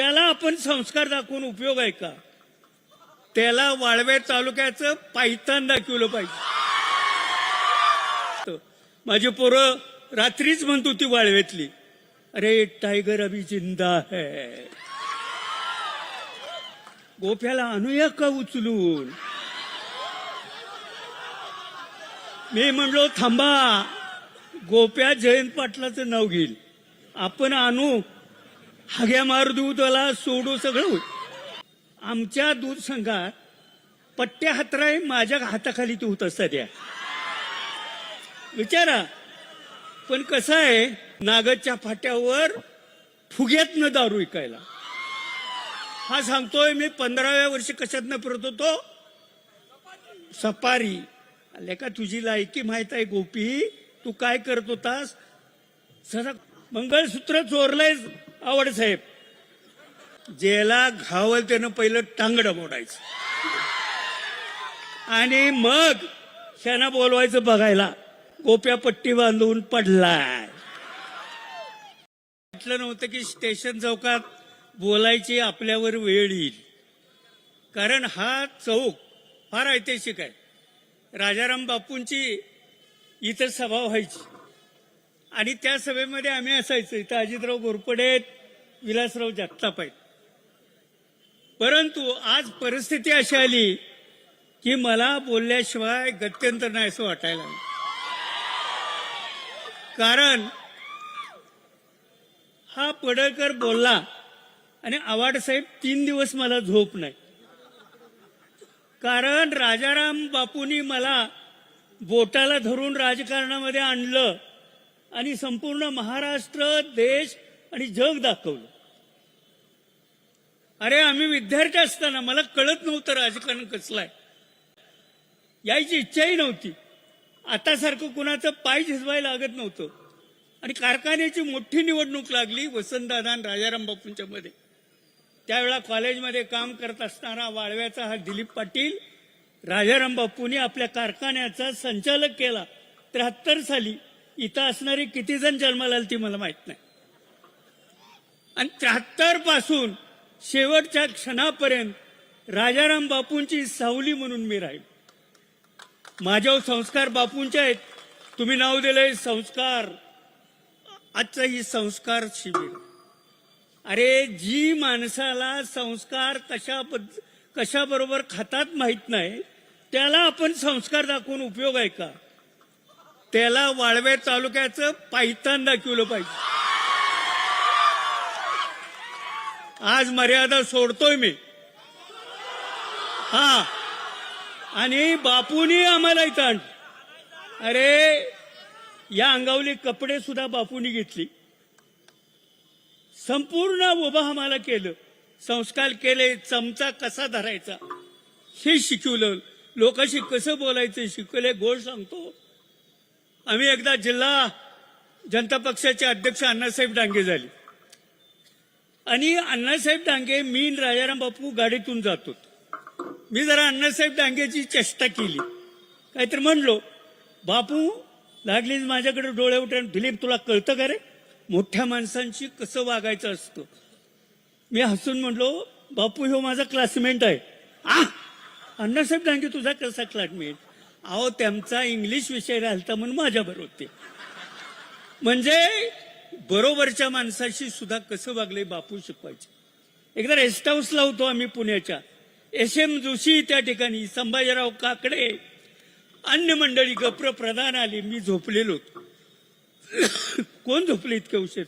त्याला आपण संस्कार दाखवून उपयोग आहे का? त्याला वाळवे तालुक्याचं पायतान दाखवलं पाहिजे. माझी पोरं रात्रीच म्हणत होती वाळवेतली. अरे टायगर अभी जिंदा है. गोप्याला आणूया का उचलून? मी म्हणलो थांबा. गोप्या जयंत पाटलाचं नाव घेईल. आपण आणू हाग्या मार देऊ सोडू सगळं होईल. आमच्या दूध संघात पट्ट्या हातराय माझ्या हाताखाली ते होत असतात या विचारा. पण कसं आहे नागदच्या फाट्यावर फुग्यातनं दारू विकायला. हा सांगतोय मी पंधराव्या वर्षी कशातनं फिरत होतो? सफारी आले का तुझी लायकी माहीत आहे गोपी? तू काय करत होतास? सदा मंगळसूत्र चोरलंय आवड साहेब. ज्याला घावल त्यानं पहिलं टांगडं मोडायचं. आणि मग शाना बोलवायचं बघायला गोप्या पट्टी बांधून पडलाय. म्हटलं नव्हतं की स्टेशन चौकात बोलायची आपल्यावर वेळ येईल. कारण हा चौक फार ऐतिहासिक आहे. राजाराम बापूंची इथं सभा व्हायची. आणि त्या सभेमध्ये आम्ही असायचो. इथं अजितराव घोरपडे आहेत, विलासराव जगताप आहेत. परंतु आज परिस्थिती अशी आली की मला बोलल्याशिवाय गत्यंतर नाही असं वाटायला कारण हा पडळकर बोलला आणि आवाड साहेब तीन दिवस मला झोप नाही. कारण राजाराम बापूंनी मला बोटाला धरून राजकारणामध्ये आणलं. आणि संपूर्ण महाराष्ट्र देश आणि जग दाखवलं. अरे आम्ही विद्यार्थी असताना मला कळत नव्हतं राजकारण कसलं आहे. यायची इच्छाही नव्हती. आतासारखं कुणाचं पाय झिजवायला लागत नव्हतं. आणि कारखान्याची मोठी निवडणूक लागली वसंतदादा आणि राजाराम बापूंच्या मध्ये. त्यावेळा कॉलेजमध्ये काम करत असताना वाळव्याचा हा दिलीप पाटील राजाराम बापूंनी आपल्या कारखान्याचा संचालक केला. त्र्याहत्तर साली इथं असणारी किती जण जन्माला ती मला माहीत नाही. आणि त्र्याहत्तरपासून शेवटच्या क्षणापर्यंत राजाराम बापूंची सावली म्हणून मी राहील. माझ्यावर संस्कार बापूंचे आहेत. तुम्ही नाव दिलंय संस्कार. आजचं ही संस्कार शिबिर. अरे जी माणसाला संस्कार कशा कशाबरोबर खातात माहीत नाही त्याला आपण संस्कार दाखवून उपयोग आहे का? त्याला वाळवे तालुक्याचं पायतान दाखवलं पाहिजे. आज मर्यादा सोडतोय मी. हा. आणि बापूनी आम्हाला इथं अरे या अंगावली कपडे सुद्धा बापूनी घेतली. संपूर्ण उभं आम्हाला केलं. संस्कार केले चमचा कसा धरायचा हे शिकवलं. लोकांशी कसं बोलायचं शिकवले गोड सांगतो. आम्ही एकदा जिल्हा जनता पक्षाचे अध्यक्ष अण्णासाहेब डांगे झाले. आणि अण्णासाहेब डांगे मी राजाराम बापू गाडीतून जातो. मी जरा अण्णासाहेब डांगेची चेष्टा केली. काहीतरी म्हणलो बापू लागलीच माझ्याकडे डोळे उठून दिलीप तुला कळतं का रे? मोठ्या माणसांशी कसं वागायचं असतं? मी हसून म्हणलो बापू ह्यो माझा क्लासमेट आहे. आ? अण्णासाहेब डांगे तुझा कसा क्लासमेट अहो त्यांचा इंग्लिश विषय राहिलता म्हणून माझ्याबरोबर होते. म्हणजे बरोबरच्या माणसाशी सुद्धा कसं वागले बापू शिकवायचे. एकदा रेस्ट हाऊसला होतो आम्ही पुण्याच्या. एस एम जोशी त्या ठिकाणी संभाजीराव काकडे अन्य मंडळी गप्र प्रधान आली मी झोपलेलो होतो. कोण झोपले इतके उशीर?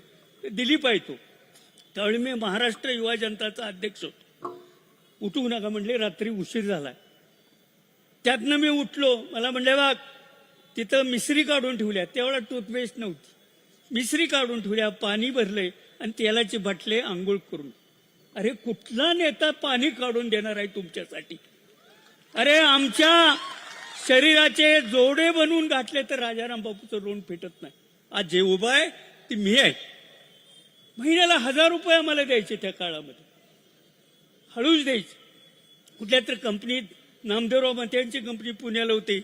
दिलीप आहे तो. त्यावेळी मी महाराष्ट्र युवा जनताचा अध्यक्ष होतो. उठू नका म्हणले रात्री उशीर झालाय. त्यातनं मी उठलो. मला म्हणले बा तिथं मिसरी काढून ठेवल्या. तेवढा टूथपेस्ट नव्हती. मिसरी काढून ठेवल्या पाणी भरले आणि तेलाचे बाटले आंघोळ करून. अरे कुठला नेता पाणी काढून देणार आहे तुमच्यासाठी? अरे आमच्या शरीराचे जोडे बनवून घातले तर राजाराम बापूचं लोण फेटत नाही. आज जे उभं आहे ती मी आहे. महिन्याला हजार रुपये आम्हाला द्यायचे त्या काळामध्ये. हळूच द्यायचे. कुठल्या तर कंपनीत नामदेवराव त्यांची कंपनी पुण्याला होती.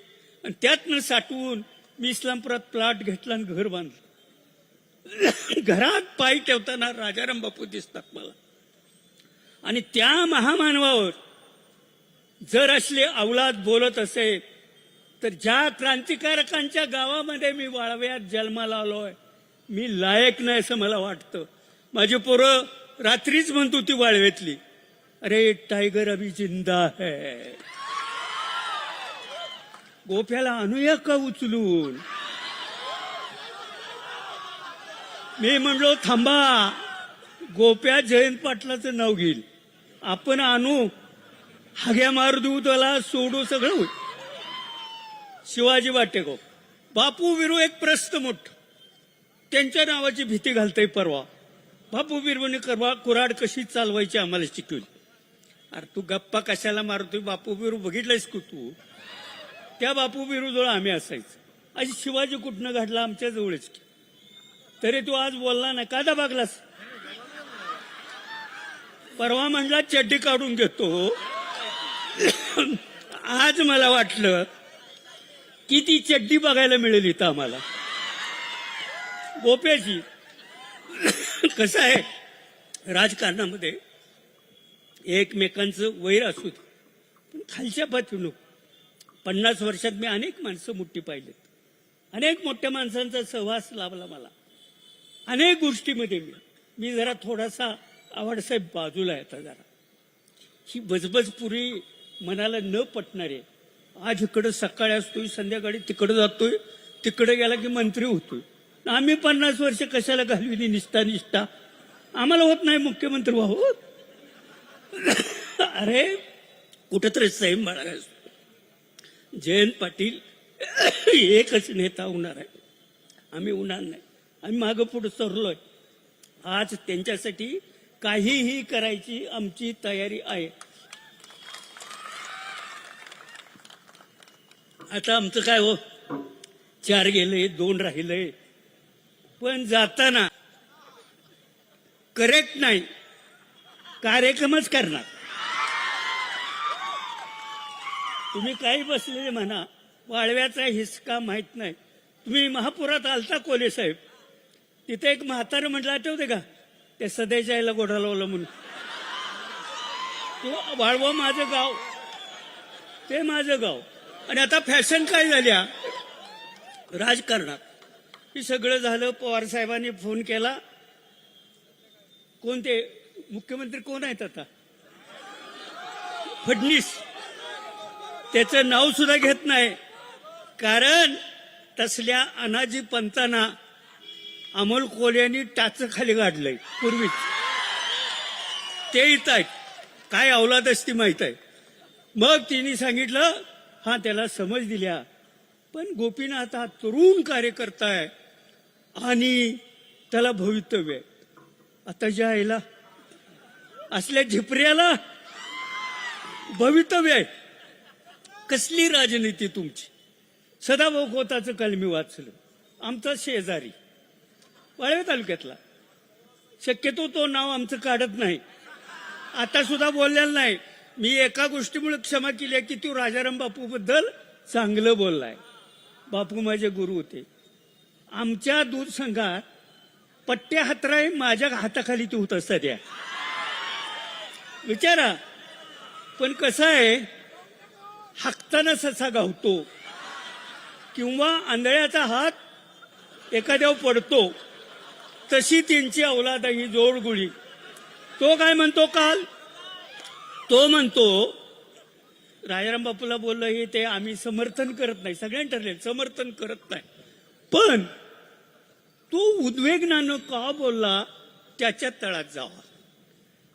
आणि त्यातनं साठवून मी इस्लामपुरात प्लॉट घेतला आणि घर बांधलं. घरात पाय ठेवताना राजाराम बापू दिसतात मला. आणि त्या महामानवावर जर असले अवलाद बोलत असेल तर ज्या क्रांतिकारकांच्या गावामध्ये मी वाळव्यात जन्माला आलोय मी लायक नाही असं मला वाटतं. माझी पोरं रात्रीच म्हणतो ती वाळव्यातली अरे टायगर अभी जिंदा है. गोप्याला आणूया का उचलून? मी म्हणलो थांबा गोप्या जयंत पाटलाचं नाव घेईल. आपण आणू हाग्या मार देऊ त्याला सोडू सगळं होईल. शिवाजी वाटेको बापू विरू एक प्रस्त मोठ. त्यांच्या नावाची भीती घालतय परवा. बापू बिरुने करवा कुराड कशी चालवायची आम्हाला शिकवली. अरे तू गप्पा कशाला मारतोय? बापू बिरू बघितलंयस का तू? त्या बापू बिरू आम्ही असायचं. आज शिवाजी कुठनं घडला आमच्या जवळच तरी तू आज बोलला ना का दबागलास? परवा म्हणला चड्डी काढून घेतो. आज मला वाटलं की ती चड्डी बघायला मिळेल इथं आम्हाला. गोप्याची कसं आहे राजकारणामध्ये एकमेकांचं वैर असू दे पण खालच्या पातळीनं पन्नास वर्षात मी अनेक माणसं मोठी पाहिलेत. अनेक मोठ्या माणसांचा सहवास लाभला मला. अनेक गोष्टीमध्ये मी मी जरा थोडासा आवडसाहेब बाजूला येता जरा. ही बजबजपुरी मनाला न पटणारे आज इकडं सकाळी असतोय संध्याकाळी तिकडं जातोय तिकडे गेला की मंत्री होतोय. आम्ही पन्नास वर्ष कशाला घालविली निष्ठा निष्ठा? आम्हाला होत नाही मुख्यमंत्री व्हावं. अरे कुठंतरी सैम बाळगायचो जयंत पाटील एकच नेता होणार आहे. आम्ही होणार नाही. आम्ही मागं पुढे सरलोय. आज त्यांच्यासाठी काहीही करायची आमची तयारी आहे. आता आमचं काय हो? चार गेले दोन राहिले. पण जाताना करेक्ट नाही. कार्यक्रमच करणार. तुम्ही काही बसलेले म्हणा वाळव्याचा हिसका माहीत नाही. तुम्ही महापुरात आलता कोले साहेब. तिथे एक म्हातारं म्हटलं आठवते का? ते सदैच्या आईला गोढा लावलं म्हणून. तो वाळवा माझं गाव. ते माझं गाव. आणि आता फॅशन काय झाल्या? राजकारणात. हे सगळं झालं पवार साहेबांनी फोन केला. कोणते? मुख्यमंत्री कोण आहेत आता? फडणीस त्याचं नाव सुद्धा घेत नाही. कारण तसल्या अनाजी पंतांना अमोल कोल्यांनी टाच खाली काढलंय पूर्वीच. ते येत आहेत. काय अवलाद असते माहीत आहे. मग तिने सांगितलं हा त्याला समज दिल्या. पण गोपीनाथ हा तरुण कार्यकर्ता आहे आणि त्याला भवितव्य आहे. आता ज्या आईला असल्या झिपऱ्याला भवितव्य आहे. कसली राजनीती तुमची? सदाभाऊ खोताचं काल मी वाचलं. आमचा शेजारी वाळवे तालुक्यातला. शक्यतो तो नाव आमचं काढत नाही. आता सुद्धा बोललेला नाही. मी एका गोष्टीमुळे क्षमा केली आहे की तू राजाराम बापूबद्दल चांगलं बोललाय. बापू माझे गुरु होते. आमच्या दूध संघात पट्ट्या हातराय माझ्या हाताखाली ते होत असतात या विचारा. पण कसं आहे हाकताना ससा गावतो. किंवा आंधळ्याचा हात एखाद्यावर पडतो. तशी त्यांची अवलाद आहे ही जोडगुळी. तो काय म्हणतो काल? तो म्हणतो राजाराम बापूला बोललं हे ते आम्ही समर्थन करत नाही. सगळ्यांनी ठरले समर्थन करत नाही. पण तो उद्वेगनानं का बोलला? त्याच्या तळात जावा.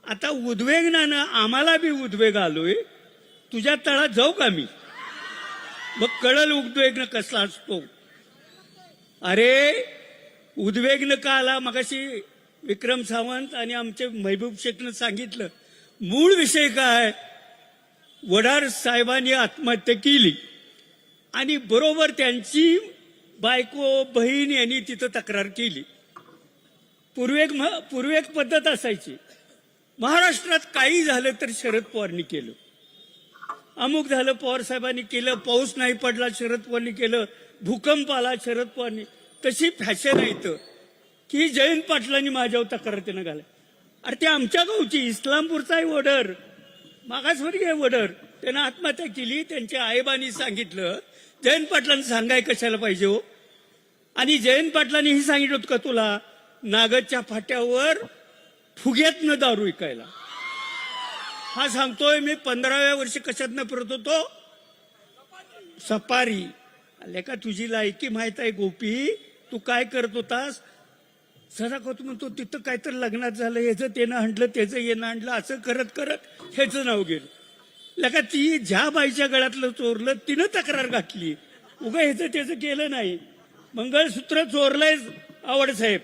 आता उद्वेगनानं आम्हाला बी उद्वेग आलोय. तुझ्या तळात जाऊ का मी? मग कळल उद्वेगन कसला असतो. अरे उद्वेग्न का आला? मगाशी विक्रम सावंत आणि आमचे महबूब शेखनं सांगितलं मूळ विषय काय? वडार साहेबांनी आत्महत्या केली. आणि बरोबर त्यांची बायको बहीण यांनी तिथं तक्रार केली. पूर्वेक पूर्वेक पद्धत असायची. महाराष्ट्रात काही झालं तर शरद पवारनी केलं. अमुक झालं पवार साहेबांनी केलं पाऊस नाही पडला शरद पवारनी केलं भूकंप आला शरद पवारनी. तशी फॅशन आहे इथं. की जयंत पाटलांनी माझ्यावर तक्रार त्यानं घालाय. अरे ते आमच्या गावची इस्लामपूरचा आहे वडर मागासवर्गीय आहे वडर त्यानं आत्महत्या केली त्यांच्या आईबानी सांगितलं. जयंत पाटलांनी सांगाय कशाला पाहिजे हो? आणि जयंत पाटलांनी ही सांगितलं होतं का तुला? नागदच्या फाट्यावर फुग्यातनं दारू विकायला. हा सांगतोय मी पंधराव्या वर्षी कशातनं फिरत होतो? सफारी. आले का तुझी लायकी माहीत आहे गोपी. तू काय करत होतास? सदाकत म्हणतो तिथं काहीतरी लग्नात झालं ह्याचं त्यानं आणलं त्याचं येणं आणलं असं करत करत ह्याचं नाव गेलं. लका ती ज्या बाईच्या गळ्यातलं चोरलं तिनं तक्रार घातली उगा ह्याचं त्याचं केलं नाही. मंगळसूत्र चोरलंय आवड साहेब.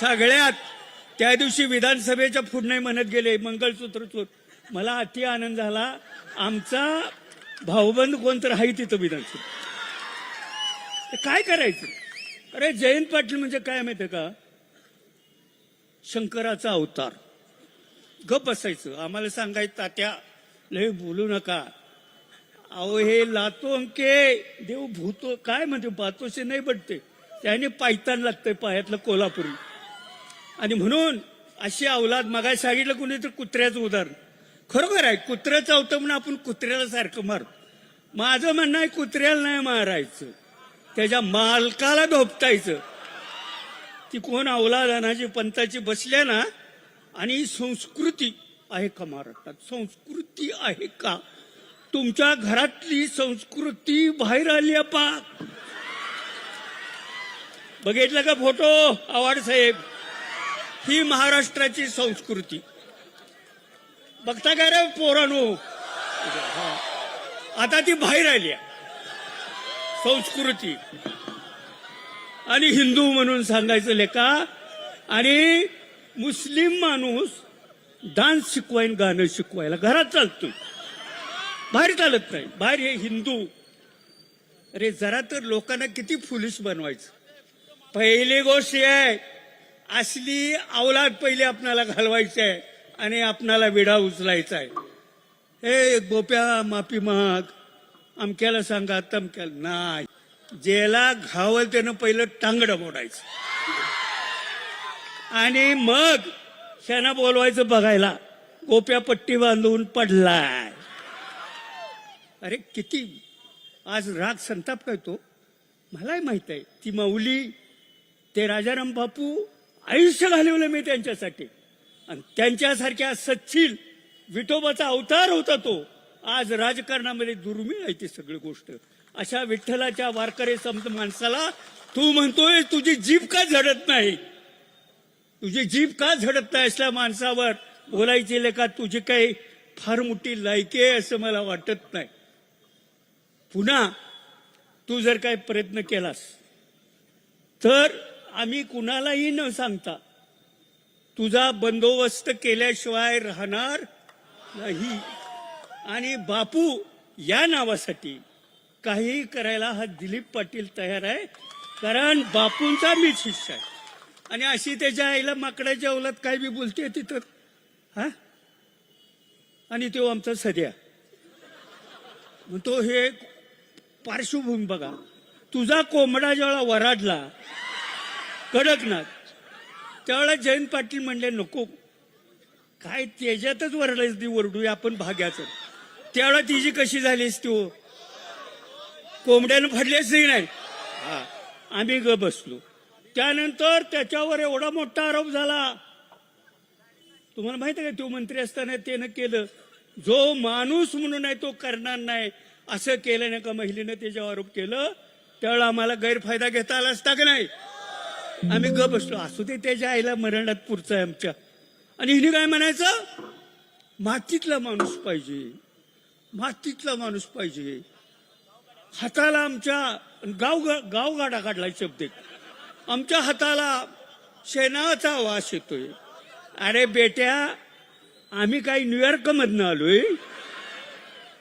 सगळ्यात त्या दिवशी विधानसभेच्या पुढे म्हणत गेले मंगळसूत्र चोर. मला अति आनंद झाला. आमचा भाऊबंद कोणतर आहे तिथं विधानसभा काय करायचं? अरे जयंत पाटील म्हणजे काय माहितीये का? शंकराचा अवतार. गप बसायचं. आम्हाला सांगायचं तात्या लय बोलू नका. अहो हे लातो अंके. देव भूतो. काय म्हणते? बातोशी नाही बटते त्याने पायतान लागतंय पायातलं कोल्हापुरी. आणि म्हणून अशी अवलाद मगाय सांगितलं कुणी तर कुत्र्याचं उदाहरण. खरोखर आहे कुत्रं चावतं म्हणून आपण कुत्र्याला सारखं मारतो माझं म्हणणं आहे कुत्र्याला नाही मारायचं. त्याच्या मालकाला धोपटायचं. ती कोण अवलाद अनाजी पंताची बसल्या ना आणि संस्कृती आहे का महाराष्ट्रात? संस्कृती आहे का? तुमच्या घरातली संस्कृती बाहेर आली पा बघितलं का फोटो आवाड साहेब? ही महाराष्ट्राची संस्कृती. बघता का रे पोरानो? आता ती बाहेर आली आहे. संस्कृती. आणि हिंदू म्हणून सांगायचं लेका आणि मुस्लिम माणूस डान्स शिकवायन गाणं शिकवायला घरात चालतोय. बाहेर चालत नाही. बाहेर हे हिंदू. अरे जरा तर लोकांना किती फुलिश बनवायचं. पहिली गोष्ट आहे असली अवलाद पहिले आपणाला घालवायची आहे आणि आपणाला विडा उचलायचा आहे हे गोप्या माफी माग. अमक्याला सांगा तमक्याला नाही. ज्याला घावल त्यानं पहिलं टांगडं मोडायचं. आणि मग त्यांना बोलवायचं बघायला गोप्या पट्टी बांधून पडलाय. अरे किती आज राग संताप करतो. मलाही माहीत आहे ती माऊली ते राजाराम बापू आयुष्य घालवलं मी त्यांच्यासाठी. आणि त्यांच्यासारख्या सच्चिल विठोबाचा अवतार होता तो. आज राजकारणामध्ये दुर्मिळ आहे ती सगळी गोष्ट. अशा विठ्ठलाच्या वारकरी समज माणसाला तू म्हणतोय तुझी जीभ का झडत नाही? तुझी जीभ का झडत नाही असल्या माणसावर? बोलायची लेखा तुझी काही फार मोठी लायकी आहे असं मला वाटत नाही. पुन्हा तू जर काही प्रयत्न केलास तर आम्ही कुणालाही न सांगता तुझा बंदोबस्त केल्याशिवाय राहणार नाही. आणि बापू या नावासाठी काही करायला हा दिलीप पाटील तयार आहे कारण बापूंचा मीच शिष्य आहे. आणि अशी त्याच्या आईला माकडाच्या अवलात काय बी बोलते तिथं? हा? आणि तो आमचा सध्या. तो हे पार्श्वभूमी बघा. तुझा कोंबडा जेव्हा वराडला कडकनाथ त्यावेळेला जयंत पाटील म्हणले नको. काय त्याच्यातच वरडायच ती वरडूया आपण भाग्याचं. त्यावेळेला तिची कशी झालीस तू? कोंबड्यानं फाडलीच नाही हा. आम्ही ग बसलो. त्यानंतर त्याच्यावर एवढा मोठा आरोप झाला. तुम्हाला माहिती आहे का तो मंत्री असताना त्यानं केलं. जो माणूस म्हणून आहे तो करणार नाही. असं केलं नाही का महिलेनं त्याच्यावर आरोप केलं. त्यावेळेला आम्हाला गैरफायदा घेता आला असता का नाही? आम्ही ग बसलो. असू दे त्याच्या आईला मरणात पुरचं आहे आमच्या. आणि हिने काय म्हणायचं? मातीतला माणूस पाहिजे. मातीतला माणूस पाहिजे. हाताला आमच्या गाव गावगाडा काढला शब्द. आमच्या हाताला शेणाचा वास येतोय. अरे बेट्या आम्ही काही न्यूयॉर्क मधनं आलोय.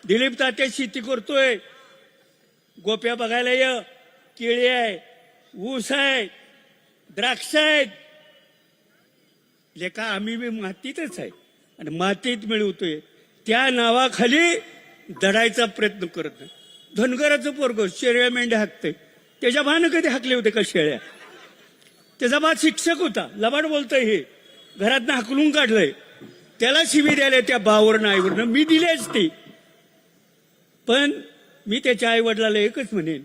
दिलीप तात्या शेती करतोय. गोप्या बघायला ये. केळी आहे ऊस आहे. द्राक्ष आहेत लेखा आम्ही बी मातीतच आहे. आणि मातीत मिळवतोय. त्या नावाखाली दडायचा प्रयत्न करत नाही. धनगराचं पोरग शेळ्या मेंढ्या हाकते त्याच्या भानं कधी हाकले होते का शेळ्या? त्याचा बा शिक्षक होता. लबाड बोलतोय हे. घरात हाकलून काढलंय. त्याला शिवी द्यायला त्या बावरनं आईवरनं. मी दिली असते पण मी त्याच्या आई वडिलाला एकच म्हणेन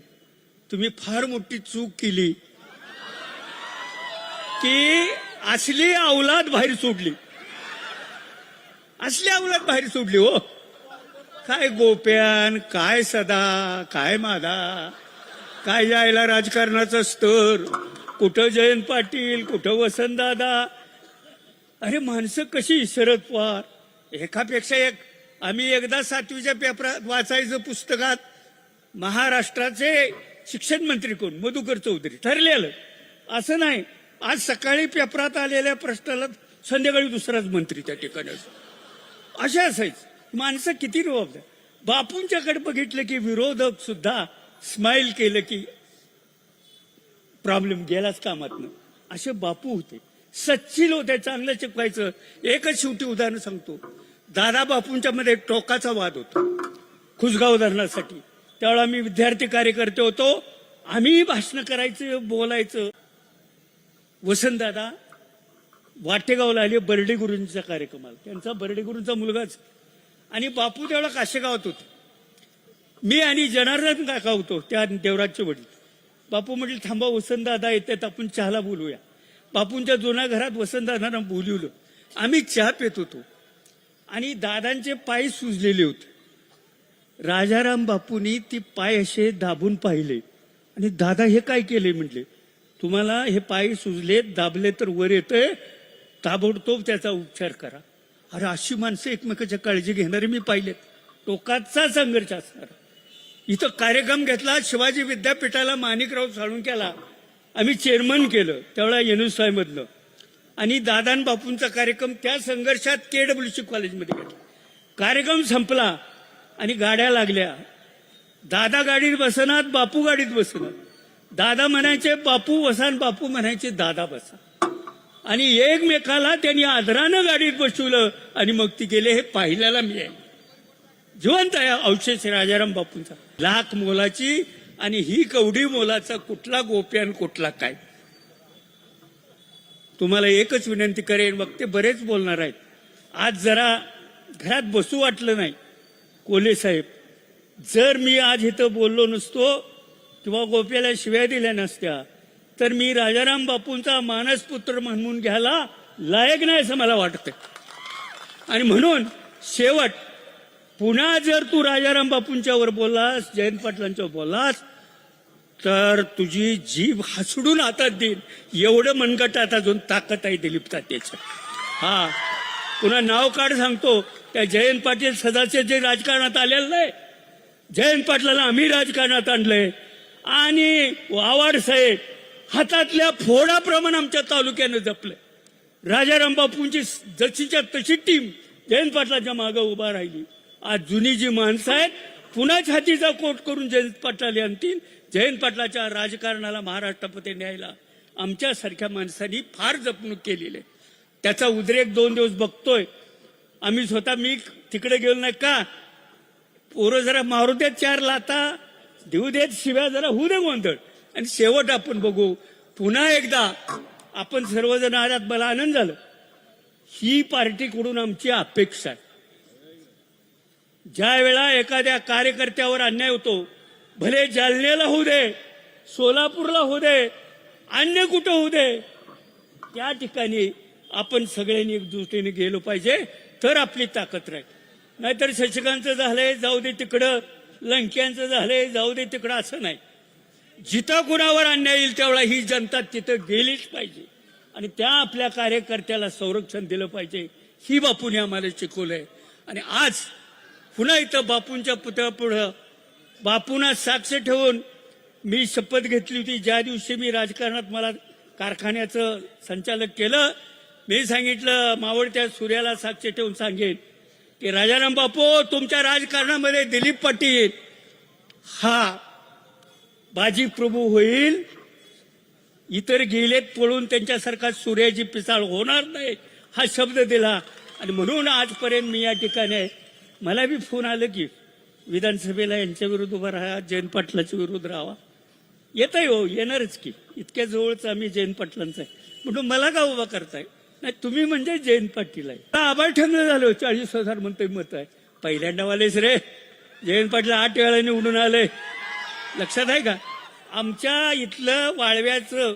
तुम्ही फार मोठी चूक केली. की असली अवलाद बाहेर सोडली. असली अवलाद बाहेर सोडली हो. काय गोप्यान काय सदा काय मादा काय यायला राजकारणाचं स्तर कुठं जयंत पाटील कुठं वसंतदादा अरे माणसं कशी शरद पवार. एकापेक्षा एक. आम्ही एकदा सातवीच्या पेपरात वाचायचं पुस्तकात महाराष्ट्राचे शिक्षण मंत्री कोण? मधुकर चौधरी. ठरलेलं. असं नाही. आज सकाळी पेपरात आलेल्या प्रश्नाला संध्याकाळी दुसराच मंत्री त्या ठिकाणी असतो. असे असायचं. माणसं किती जबाबदार. बापूंच्याकडे बघितलं की विरोधक सुद्धा स्माइल केलं की प्रॉब्लेम गेलाच कामातनं. असे बापू होते. सच्चिल होते चांगलं शिकवायचं. एकच शेवटी उदाहरण सांगतो. दादा बापूंच्या मध्ये टोकाचा वाद होता. खुसगाव धरणासाठी. त्यावेळेला आम्ही विद्यार्थी कार्यकर्ते होतो. आम्ही भाषण करायचं बोलायचं. वसंतदादा वाटेगावला आले बर्डे गुरूंच्या कार्यक्रमाला. त्यांचा बर्डे गुरूंचा मुलगाच. आणि बापू त्यावेळेला काशेगावात होते. मी आणि जनार्दन काका होतो त्या देवराजचे वडील. बापू म्हटले थांबा वसंतदादा येतात आपण चहाला बोलूया. बापूंच्या जुन्या घरात वसंतदादांना बोलवलं. आम्ही चहा पित होतो. आणि दादांचे पाय सुजलेले होते. राजाराम बापूंनी ती पाय असे दाबून पाहिले. आणि दादा हे काय केले म्हटले? तुम्हाला हे पाय सुजले दाबले तर वर येतंय. ताबडतोब त्याचा उपचार करा. अरे अशी माणसं एकमेकाच्या काळजी घेणारे मी पाहिलेत टोकाचा संघर्ष असणार. इथं कार्यक्रम घेतला शिवाजी विद्यापीठाला माणिकराव साळुंक्याला आम्ही चेअरमन केलं त्यावेळेला एनएसआय आणि दादान बापूंचा कार्यक्रम त्या संघर्षात के केडब्ल्यूसी कॉलेजमध्ये घेतला. कार्यक्रम संपला आणि गाड्या लागल्या. दादा गाडीत बसनात बापू गाडीत बसनात. दादा म्हणायचे बापू वसान बापू म्हणायचे दादा बसा. आणि एकमेकाला त्यांनी आदरानं गाडीत बसवलं आणि मग ती गेले हे पाहिल्याला मी आहे जिवंत आहे अवशेष राजाराम बापूंचा. लाख मोलाची आणि ही कवडी मोलाचा कुठला गोप्यान कुठला काय? तुम्हाला एकच विनंती करेन मग ते बरेच बोलणार आहेत. आज जरा घरात बसू वाटलं नाही. कोले साहेब जर मी आज इथं बोललो नसतो किंवा गोप्याला शिव्या दिल्या नसत्या तर मी राजाराम बापूंचा मानसपुत्र म्हणून घ्यायला लायक नाही असं मला वाटतं आणि म्हणून शेवट पुन्हा जर तू राजाराम बापूंच्यावर बोललास जयंत पाटलांच्यावर बोललास तर तुझी जीभ हसडून हातात देईन. एवढं मनगटात अजून ताकद आहे दिलीप तात्याच्या हा. पुन्हा नाव काढ सांगतो. त्या जयंत पाटील सदाचे जे राजकारणात आलेलं नाही. जयंत पाटलाला आम्ही राजकारणात आणलंय. आणि वावाड साहेब हातातल्या फोडाप्रमाणे आमच्या तालुक्यानं जपलं. राजाराम बापूंची जशीच्या तशी टीम जयंत पाटलाच्या मागे उभा राहिली. आज जुनी जी माणसं आहेत पुन्हा छातीचा कोट करून जयंत पाटलाला आणतील. जयंत पाटलाच्या राजकारणाला महाराष्ट्रपती न्यायला आमच्यासारख्या माणसांनी फार जपणूक केलेली आहे. त्याचा उद्रेक दोन दिवस बघतोय. आम्ही स्वतः मी तिकडे गेलो नाही का? पोरं जरा मारुत्यात चार लाता. देऊ देत शिव्या जरा होऊ दे गोंधळ. आणि शेवट आपण बघू पुन्हा एकदा आपण सर्वजण आल्यात मला आनंद झाला. ही पार्टीकडून आमची अपेक्षा आहे. ज्या वेळा एखाद्या कार्यकर्त्यावर अन्याय होतो भले जालन्याला होऊ दे सोलापूरला होऊ दे अन्य कुठं होऊ दे त्या ठिकाणी आपण सगळ्यांनी एकजुटीने गेलो पाहिजे तर आपली ताकद राहील. नाहीतर शशिकांतचं झालंय जाऊ दे तिकडं. लंक्यांचं झालंय जाऊ दे तिकडं असं नाही. जिथं कुणावर अन्याय येईल तेवढा ही जनता तिथं गेलीच पाहिजे. आणि त्या आपल्या कार्यकर्त्याला संरक्षण दिलं पाहिजे. ही बापूने आम्हाला शिकवलंय. आणि आज पुन्हा इथं बापूंच्या पुतळ्यापुढं बापूंना साक्ष ठेवून मी शपथ घेतली होती. ज्या दिवशी मी राजकारणात मला कारखान्याचं संचालक केलं मी सांगितलं मावळत्या सूर्याला साक्ष ठेवून सांगेन. की राजाराम बापू तुमच्या राजकारणामध्ये दिलीप पाटील हा बाजी प्रभू होईल. इतर गेलेत पळून त्यांच्यासारखा सूर्याची पिसाळ होणार नाही हा शब्द दिला. आणि म्हणून आजपर्यंत मी या ठिकाणी आहे मला बी फोन आलं की विधानसभेला यांच्या विरुद्ध उभा राहा जयंत पाटलाच्या विरुद्ध राहा येत आहे हो येणारच की. इतक्या जवळच आम्ही जयंत पाटलांचा आहे. म्हणून मला का उभा करताय? नाही तुम्ही म्हणजे जयंत पाटील आहे. आभार ठरलं झालं चाळीस हजार म्हणतोय मत आहे. पहिल्यांदा वालेच रे. जयंत पाटील आठ वेळा निवडून आले. लक्षात आहे का? आमच्या इथलं वाळव्याचं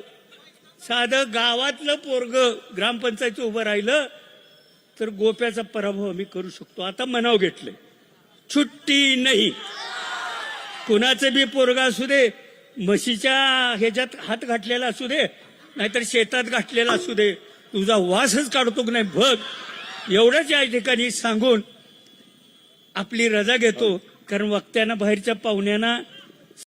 साधं गावातलं पोरग ग्रामपंचायत उभं राहिलं तर गोप्याचा पराभव आम्ही करू शकतो. आता मनाव घेतलंय. छुट्टी नाही. कुणाचं बी पोरगा असू दे म्हशीच्या ह्याच्यात हात घातलेला असू दे नाहीतर शेतात घातलेला असू दे तुझा वासच काढतो की नाही बघ. एवढंच या ठिकाणी सांगून आपली रजा घेतो. कारण वक्त्यांना बाहेरच्या पाहुण्यांना